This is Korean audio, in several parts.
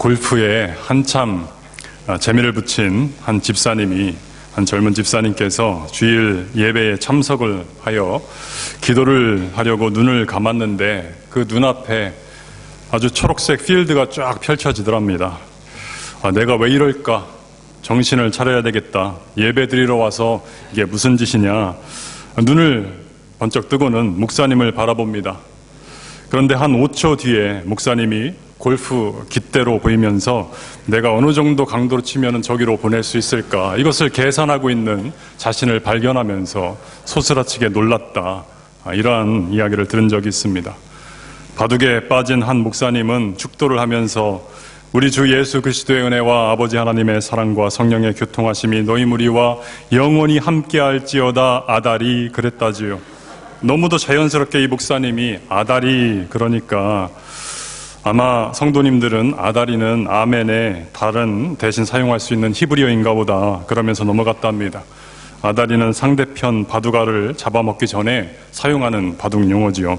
골프에 한참 아, 재미를 붙인 한 집사님이 한 젊은 집사님께서 주일 예배에 참석을 하여 기도를 하려고 눈을 감았는데 그 눈앞에 아주 초록색 필드가 쫙 펼쳐지더랍니다. 아, 내가 왜 이럴까? 정신을 차려야 되겠다. 예배 드리러 와서 이게 무슨 짓이냐. 눈을 번쩍 뜨고는 목사님을 바라봅니다. 그런데 한 5초 뒤에 목사님이 골프 깃대로 보이면서 내가 어느 정도 강도로 치면 저기로 보낼 수 있을까 이것을 계산하고 있는 자신을 발견하면서 소스라치게 놀랐다 아, 이러한 이야기를 들은 적이 있습니다. 바둑에 빠진 한 목사님은 축도를 하면서 우리 주 예수 그리스도의 은혜와 아버지 하나님의 사랑과 성령의 교통하심이 너희 무리와 영원히 함께할지어다 아달이 그랬다지요. 너무도 자연스럽게 이 목사님이 아달이 그러니까 아마 성도님들은 아다리는 아멘에 다른 대신 사용할 수 있는 히브리어인가 보다 그러면서 넘어갔답니다. 아다리는 상대편 바둑알을 잡아먹기 전에 사용하는 바둑 용어지요.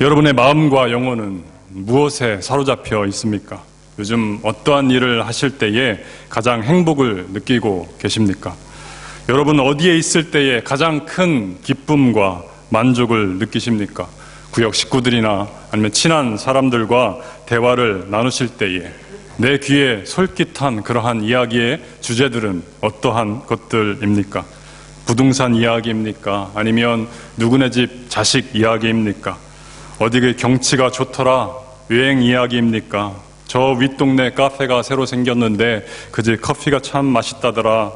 여러분의 마음과 영혼은 무엇에 사로잡혀 있습니까? 요즘 어떠한 일을 하실 때에 가장 행복을 느끼고 계십니까? 여러분 어디에 있을 때에 가장 큰 기쁨과 만족을 느끼십니까? 구역 식구들이나 아니면 친한 사람들과 대화를 나누실 때에 내 귀에 솔깃한 그러한 이야기의 주제들은 어떠한 것들입니까? 부동산 이야기입니까? 아니면 누구네 집 자식 이야기입니까? 어디 그 경치가 좋더라 여행 이야기입니까? 저 윗동네 카페가 새로 생겼는데 그 집 커피가 참 맛있다더라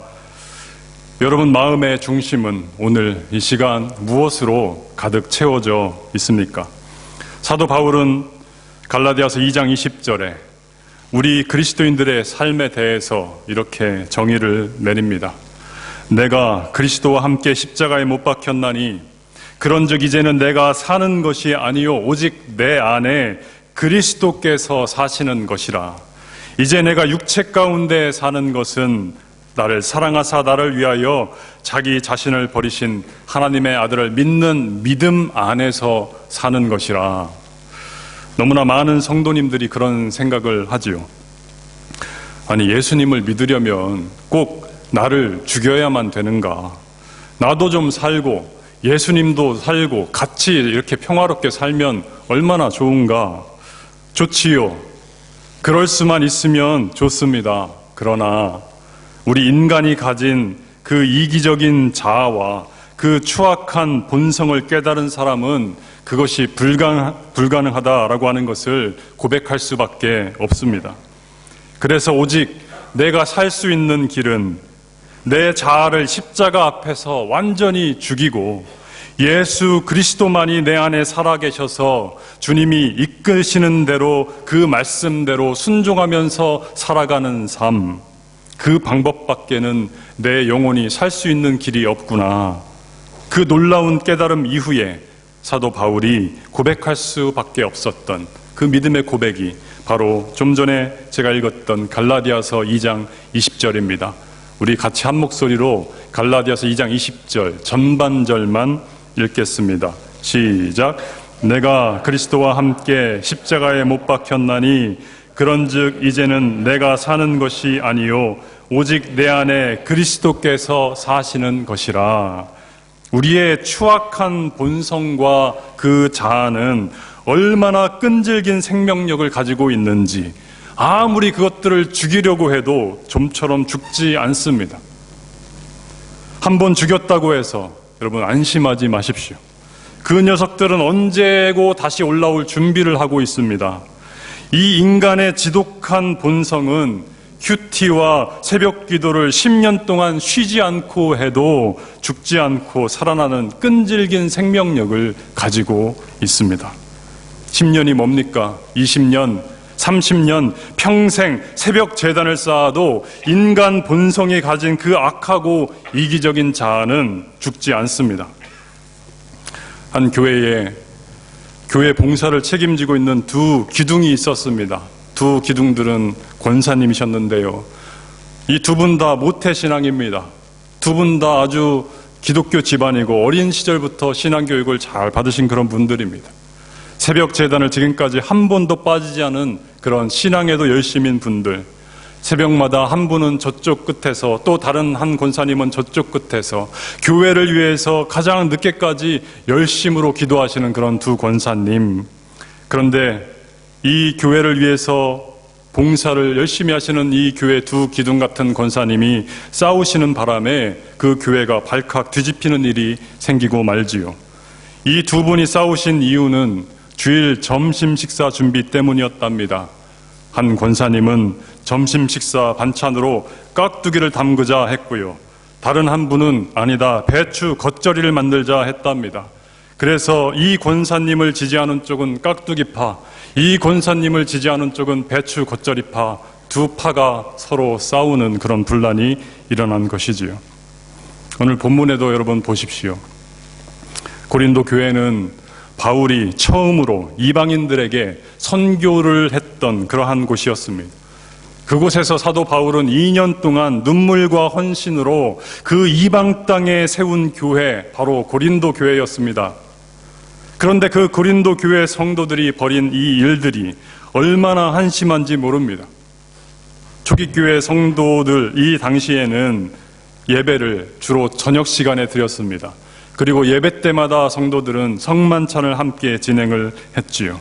여러분 마음의 중심은 오늘 이 시간 무엇으로 가득 채워져 있습니까? 사도 바울은 갈라디아서 2장 20절에 우리 그리스도인들의 삶에 대해서 이렇게 정의를 내립니다. 내가 그리스도와 함께 십자가에 못 박혔나니 그런즉 이제는 내가 사는 것이 아니요 오직 내 안에 그리스도께서 사시는 것이라. 이제 내가 육체 가운데 사는 것은 나를 사랑하사 나를 위하여 자기 자신을 버리신 하나님의 아들을 믿는 믿음 안에서 사는 것이라. 너무나 많은 성도님들이 그런 생각을 하지요. 아니, 예수님을 믿으려면 꼭 나를 죽여야만 되는가? 나도 좀 살고, 예수님도 살고, 같이 이렇게 평화롭게 살면 얼마나 좋은가? 좋지요. 그럴 수만 있으면 좋습니다. 그러나 우리 인간이 가진 그 이기적인 자아와 그 추악한 본성을 깨달은 사람은 그것이 불가능, 불가능하다라고 하는 것을 고백할 수밖에 없습니다. 그래서 오직 내가 살 수 있는 길은 내 자아를 십자가 앞에서 완전히 죽이고 예수 그리스도만이 내 안에 살아계셔서 주님이 이끄시는 대로 그 말씀대로 순종하면서 살아가는 삶. 그 방법밖에는 내 영혼이 살 수 있는 길이 없구나. 그 놀라운 깨달음 이후에 사도 바울이 고백할 수밖에 없었던 그 믿음의 고백이 바로 좀 전에 제가 읽었던 갈라디아서 2장 20절입니다. 우리 같이 한 목소리로 갈라디아서 2장 20절 전반절만 읽겠습니다. 시작. 내가 그리스도와 함께 십자가에 못 박혔나니 그런즉 이제는 내가 사는 것이 아니요 오직 내 안에 그리스도께서 사시는 것이라. 우리의 추악한 본성과 그 자아는 얼마나 끈질긴 생명력을 가지고 있는지 아무리 그것들을 죽이려고 해도 좀처럼 죽지 않습니다. 한 번 죽였다고 해서 여러분 안심하지 마십시오. 그 녀석들은 언제고 다시 올라올 준비를 하고 있습니다. 이 인간의 지독한 본성은 큐티와 새벽 기도를 10년 동안 쉬지 않고 해도 죽지 않고 살아나는 끈질긴 생명력을 가지고 있습니다. 10년이 뭡니까? 20년, 30년, 평생 새벽 재단을 쌓아도 인간 본성이 가진 그 악하고 이기적인 자아는 죽지 않습니다. 한 교회에 교회 봉사를 책임지고 있는 두 기둥이 있었습니다. 두 기둥들은 권사님이셨는데요. 이 두 분 다 모태신앙입니다. 두 분 다 아주 기독교 집안이고 어린 시절부터 신앙교육을 잘 받으신 그런 분들입니다. 새벽 재단을 지금까지 한 번도 빠지지 않은 그런 신앙에도 열심인 분들, 새벽마다 한 분은 저쪽 끝에서 또 다른 한 권사님은 저쪽 끝에서 교회를 위해서 가장 늦게까지 열심으로 기도하시는 그런 두 권사님. 그런데 이 교회를 위해서 봉사를 열심히 하시는 이 교회 두 기둥 같은 권사님이 싸우시는 바람에 그 교회가 발칵 뒤집히는 일이 생기고 말지요. 이 두 분이 싸우신 이유는 주일 점심 식사 준비 때문이었답니다. 한 권사님은 점심 식사 반찬으로 깍두기를 담그자 했고요. 다른 한 분은 아니다, 배추 겉절이를 만들자 했답니다. 그래서 이 권사님을 지지하는 쪽은 깍두기파, 이 권사님을 지지하는 쪽은 배추 겉절이파, 두 파가 서로 싸우는 그런 분란이 일어난 것이지요. 오늘 본문에도 여러분 보십시오. 고린도 교회는 바울이 처음으로 이방인들에게 선교를 했던 그러한 곳이었습니다. 그곳에서 사도 바울은 2년 동안 눈물과 헌신으로 그 이방 땅에 세운 교회, 바로 고린도 교회였습니다. 그런데 그 고린도 교회 성도들이 벌인 이 일들이 얼마나 한심한지 모릅니다. 초기 교회 성도들 이 당시에는 예배를 주로 저녁 시간에 드렸습니다. 그리고 예배 때마다 성도들은 성만찬을 함께 진행을 했지요.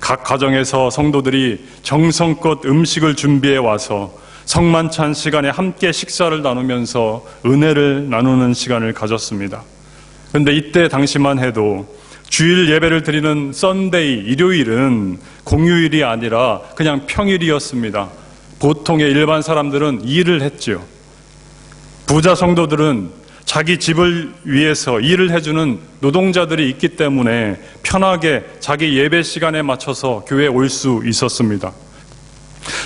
각 가정에서 성도들이 정성껏 음식을 준비해 와서 성만찬 시간에 함께 식사를 나누면서 은혜를 나누는 시간을 가졌습니다. 그런데 이때 당시만 해도 주일 예배를 드리는 썬데이, 일요일은 공휴일이 아니라 그냥 평일이었습니다. 보통의 일반 사람들은 일을 했지요. 부자 성도들은 자기 집을 위해서 일을 해주는 노동자들이 있기 때문에 편하게 자기 예배 시간에 맞춰서 교회에 올 수 있었습니다.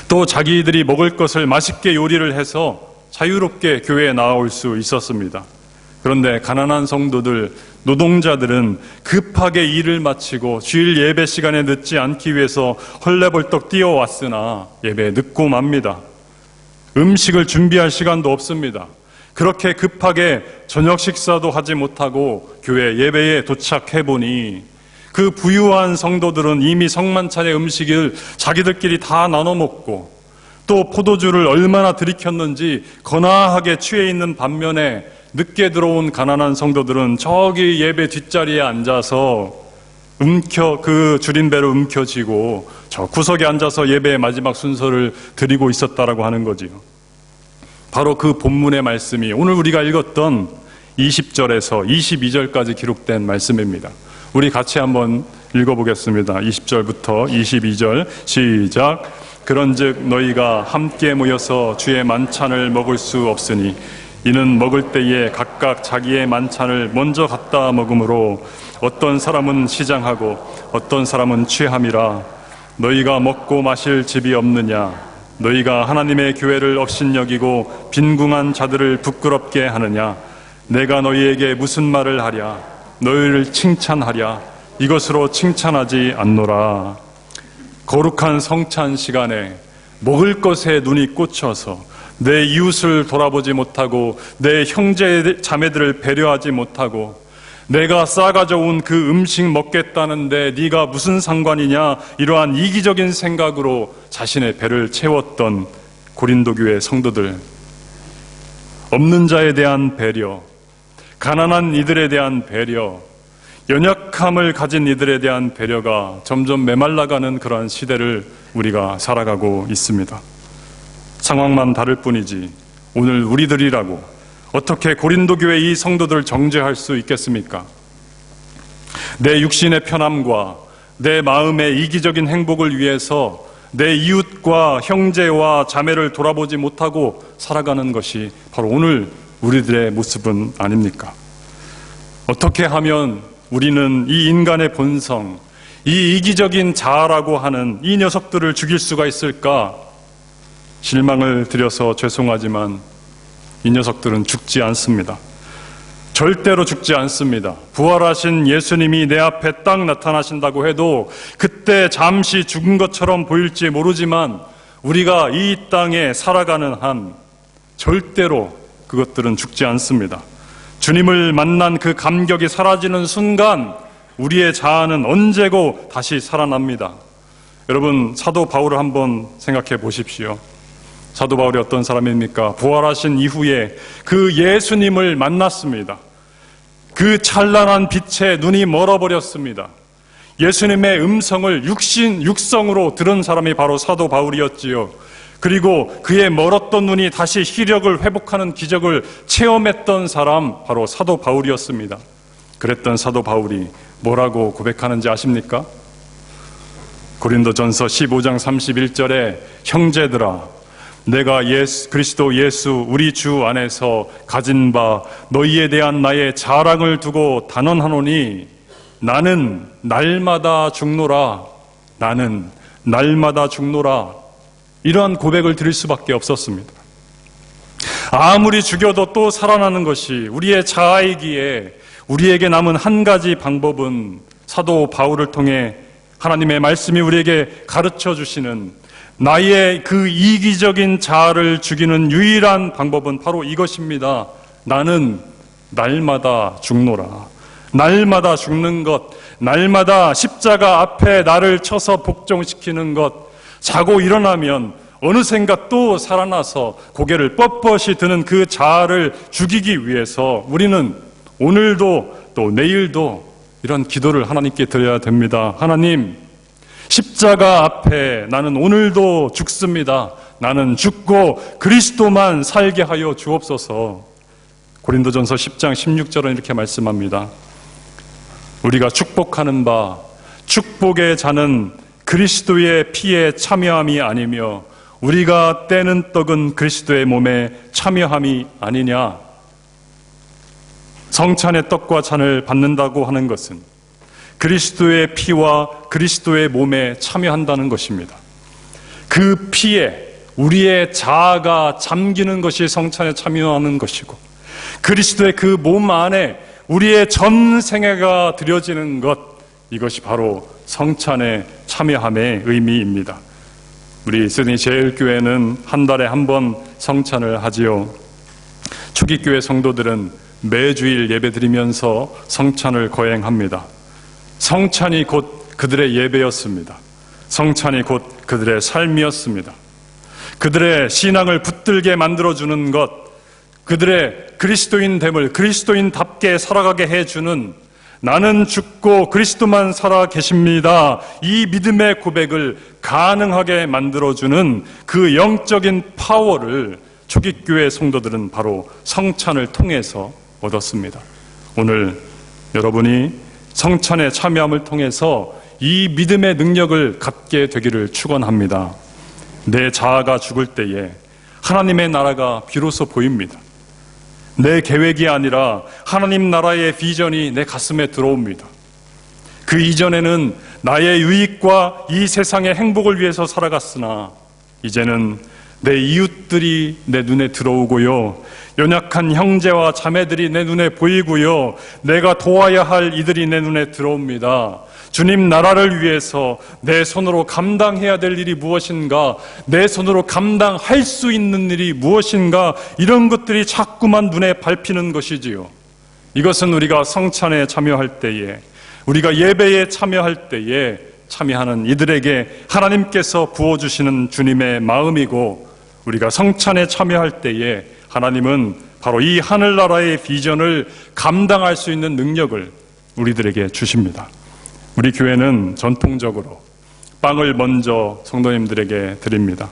또 자기들이 먹을 것을 맛있게 요리를 해서 자유롭게 교회에 나올 수 있었습니다. 그런데 가난한 성도들, 노동자들은 급하게 일을 마치고 주일 예배 시간에 늦지 않기 위해서 헐레벌떡 뛰어왔으나 예배에 늦고 맙니다. 음식을 준비할 시간도 없습니다. 그렇게 급하게 저녁 식사도 하지 못하고 교회 예배에 도착해 보니 그 부유한 성도들은 이미 성만찬의 음식을 자기들끼리 다 나눠 먹고 또 포도주를 얼마나 들이켰는지 거나하게 취해 있는 반면에 늦게 들어온 가난한 성도들은 저기 예배 뒷자리에 앉아서 움켜 그 줄임배로 움켜쥐고 저 구석에 앉아서 예배의 마지막 순서를 드리고 있었다라고 하는 거지요. 바로 그 본문의 말씀이 오늘 우리가 읽었던 20절에서 22절까지 기록된 말씀입니다. 우리 같이 한번 읽어보겠습니다. 20절부터 22절 시작. 그런즉 너희가 함께 모여서 주의 만찬을 먹을 수 없으니 이는 먹을 때에 각각 자기의 만찬을 먼저 갖다 먹으므로 어떤 사람은 시장하고 어떤 사람은 취함이라 너희가 먹고 마실 집이 없느냐 너희가 하나님의 교회를 업신여기고 빈궁한 자들을 부끄럽게 하느냐? 내가 너희에게 무슨 말을 하랴? 너희를 칭찬하랴? 이것으로 칭찬하지 않노라. 거룩한 성찬 시간에 먹을 것에 눈이 꽂혀서 내 이웃을 돌아보지 못하고 내 형제 자매들을 배려하지 못하고 내가 싸가져 온 그 음식 먹겠다는데 네가 무슨 상관이냐 이러한 이기적인 생각으로 자신의 배를 채웠던 고린도 교회 성도들 없는 자에 대한 배려 가난한 이들에 대한 배려 연약함을 가진 이들에 대한 배려가 점점 메말라가는 그러한 시대를 우리가 살아가고 있습니다. 상황만 다를 뿐이지 오늘 우리들이라고 어떻게 고린도 교회 이 성도들을 정죄할 수 있겠습니까? 내 육신의 편함과 내 마음의 이기적인 행복을 위해서 내 이웃과 형제와 자매를 돌아보지 못하고 살아가는 것이 바로 오늘 우리들의 모습은 아닙니까? 어떻게 하면 우리는 이 인간의 본성, 이 이기적인 자아라고 하는 이 녀석들을 죽일 수가 있을까? 실망을 드려서 죄송하지만 이 녀석들은 죽지 않습니다. 절대로 죽지 않습니다. 부활하신 예수님이 내 앞에 딱 나타나신다고 해도 그때 잠시 죽은 것처럼 보일지 모르지만 우리가 이 땅에 살아가는 한 절대로 그것들은 죽지 않습니다. 주님을 만난 그 감격이 사라지는 순간 우리의 자아는 언제고 다시 살아납니다. 여러분, 사도 바울을 한번 생각해 보십시오. 사도 바울이 어떤 사람입니까? 부활하신 이후에 그 예수님을 만났습니다. 그 찬란한 빛에 눈이 멀어버렸습니다. 예수님의 음성을 육신, 육성으로 들은 사람이 바로 사도 바울이었지요. 그리고 그의 멀었던 눈이 다시 시력을 회복하는 기적을 체험했던 사람, 바로 사도 바울이었습니다. 그랬던 사도 바울이 뭐라고 고백하는지 아십니까? 고린도전서 15장 31절에 형제들아 내가 예수 그리스도 예수 우리 주 안에서 가진 바 너희에 대한 나의 자랑을 두고 단언하노니 나는 날마다 죽노라 나는 날마다 죽노라 이러한 고백을 드릴 수밖에 없었습니다. 아무리 죽여도 또 살아나는 것이 우리의 자아이기에 우리에게 남은 한 가지 방법은 사도 바울을 통해 하나님의 말씀이 우리에게 가르쳐 주시는 나의 그 이기적인 자아를 죽이는 유일한 방법은 바로 이것입니다. 나는 날마다 죽노라. 날마다 죽는 것, 날마다 십자가 앞에 나를 쳐서 복종시키는 것, 자고 일어나면 어느샌가 또 살아나서 고개를 뻣뻣이 드는 그 자아를 죽이기 위해서 우리는 오늘도 또 내일도 이런 기도를 하나님께 드려야 됩니다. 하나님, 십자가 앞에 나는 오늘도 죽습니다. 나는 죽고 그리스도만 살게 하여 주옵소서. 고린도전서 10장 16절은 이렇게 말씀합니다. 우리가 축복하는 바 축복의 자는 그리스도의 피에 참여함이 아니며 우리가 떼는 떡은 그리스도의 몸에 참여함이 아니냐. 성찬의 떡과 잔을 받는다고 하는 것은 그리스도의 피와 그리스도의 몸에 참여한다는 것입니다. 그 피에 우리의 자아가 잠기는 것이 성찬에 참여하는 것이고 그리스도의 그 몸 안에 우리의 전 생애가 드려지는 것 이것이 바로 성찬에 참여함의 의미입니다. 우리 스니 제일교회는 한 달에 한 번 성찬을 하지요. 초기교회 성도들은 매주일 예배 드리면서 성찬을 거행합니다. 성찬이 곧 그들의 예배였습니다. 성찬이 곧 그들의 삶이었습니다. 그들의 신앙을 붙들게 만들어주는 것, 그들의 그리스도인됨을 그리스도인답게 살아가게 해주는 나는 죽고 그리스도만 살아 계십니다. 이 믿음의 고백을 가능하게 만들어주는 그 영적인 파워를 초기교회 성도들은 바로 성찬을 통해서 얻었습니다. 오늘 여러분이 성찬에 참여함을 통해서 이 믿음의 능력을 갖게 되기를 축원합니다. 내 자아가 죽을 때에 하나님의 나라가 비로소 보입니다. 내 계획이 아니라 하나님 나라의 비전이 내 가슴에 들어옵니다. 그 이전에는 나의 유익과 이 세상의 행복을 위해서 살아갔으나 이제는 내 이웃들이 내 눈에 들어오고요. 연약한 형제와 자매들이 내 눈에 보이고요. 내가 도와야 할 이들이 내 눈에 들어옵니다. 주님 나라를 위해서 내 손으로 감당해야 될 일이 무엇인가, 내 손으로 감당할 수 있는 일이 무엇인가, 이런 것들이 자꾸만 눈에 밟히는 것이지요. 이것은 우리가 성찬에 참여할 때에, 우리가 예배에 참여할 때에 참여하는 이들에게 하나님께서 부어주시는 주님의 마음이고, 우리가 성찬에 참여할 때에 하나님은 바로 이 하늘나라의 비전을 감당할 수 있는 능력을 우리들에게 주십니다. 우리 교회는 전통적으로 빵을 먼저 성도님들에게 드립니다.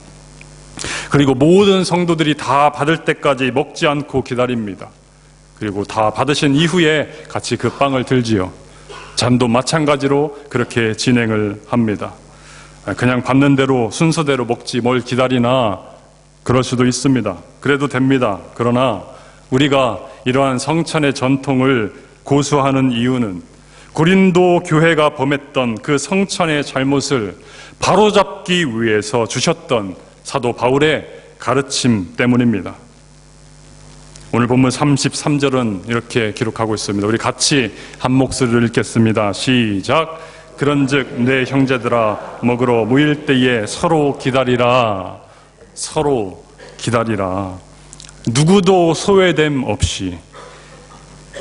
그리고 모든 성도들이 다 받을 때까지 먹지 않고 기다립니다. 그리고 다 받으신 이후에 같이 그 빵을 들지요. 잔도 마찬가지로 그렇게 진행을 합니다. 그냥 받는 대로 순서대로 먹지 뭘 기다리나 그럴 수도 있습니다. 그래도 됩니다. 그러나 우리가 이러한 성찬의 전통을 고수하는 이유는 고린도 교회가 범했던 그 성찬의 잘못을 바로잡기 위해서 주셨던 사도 바울의 가르침 때문입니다. 오늘 본문 33절은 이렇게 기록하고 있습니다. 우리 같이 한 목소리를 읽겠습니다. 시작. 그런즉 내 형제들아 먹으러 모일 때에 서로 기다리라. 서로 기다리라. 누구도 소외됨 없이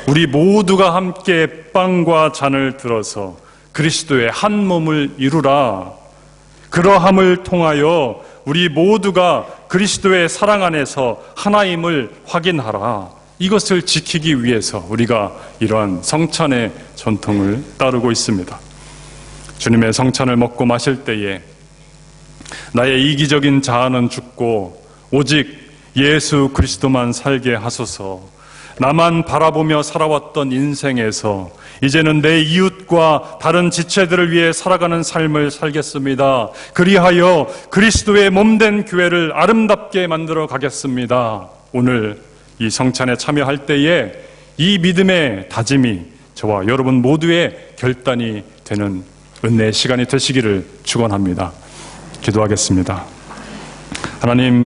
우리 모두가 함께 빵과 잔을 들어서 그리스도의 한 몸을 이루라. 그러함을 통하여 우리 모두가 그리스도의 사랑 안에서 하나임을 확인하라. 이것을 지키기 위해서 우리가 이러한 성찬의 전통을 따르고 있습니다. 주님의 성찬을 먹고 마실 때에 나의 이기적인 자아는 죽고 오직 예수 그리스도만 살게 하소서. 나만 바라보며 살아왔던 인생에서 이제는 내 이웃과 다른 지체들을 위해 살아가는 삶을 살겠습니다. 그리하여 그리스도의 몸된 교회를 아름답게 만들어 가겠습니다. 오늘 이 성찬에 참여할 때에 이 믿음의 다짐이 저와 여러분 모두의 결단이 되는 은혜의 시간이 되시기를 축원합니다. 기도하겠습니다. 하나님